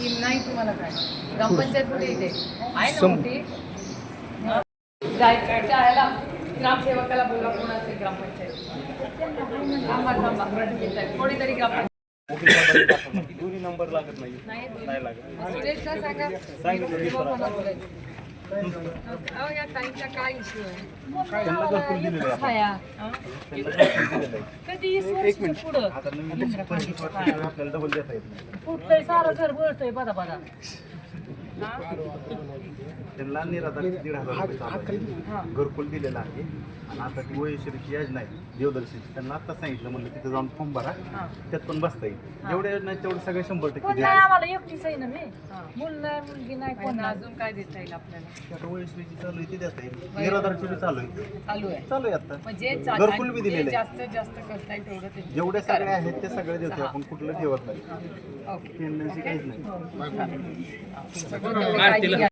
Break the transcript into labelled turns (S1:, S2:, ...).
S1: Scheme नाही तुम्हाला काय? ग्रामपंचायत कुठे इथे? आहे ना मोठी? जायचं शाळेला ग्रामसेवकाला बोला कोण असेल ग्रामपंचायत? थांबा थांबा कोणीतरी ग्रामपंचायत
S2: दोन्ही नंबर लागत नाही.
S1: नाही
S2: नाही लागत.
S1: सुरेशला सांगा. बोलायचं. छाया. पुढं
S2: आता
S1: सारं घर बोलतोय बदा बदा
S2: त्यांना निराधार दीड हजार रुपये चालू आहे. घरकुल दिलेलं आहे. आणि आता ती वयश्रीची योजना आहे देवदर्शी त्यांना आता सांगितलं म्हणलं तिथे जाऊन फॉर्म भरा. त्यात पण बसता येईल. जेवढे योजना आहेत तेवढे सगळे शंभर टक्के
S1: कोण नाही
S2: द्यायचे.
S1: आम्हाला एकटीच आहे ना मी. मुल नाही मुलगी नाही कोण नाही. अजून काय देता येईल आपल्याला?
S2: आता वयश्रीची चालू आहे ती देता येईल. निराधारची बी चालू आहे.
S1: चालू आहे.
S2: चालू आहे आता.
S1: म्हणजे चा-
S2: घरकुल बी दिलेलं आहे.
S1: जास्त जास्त करता येईल तेवढं ते
S2: जेवढे सगळे आहेत ते सगळे देतो आपण कुठलं ठेवत नाही.
S1: ओके.
S2: टेंडन्सी काहीच नाही.
S1: सगळं Marte.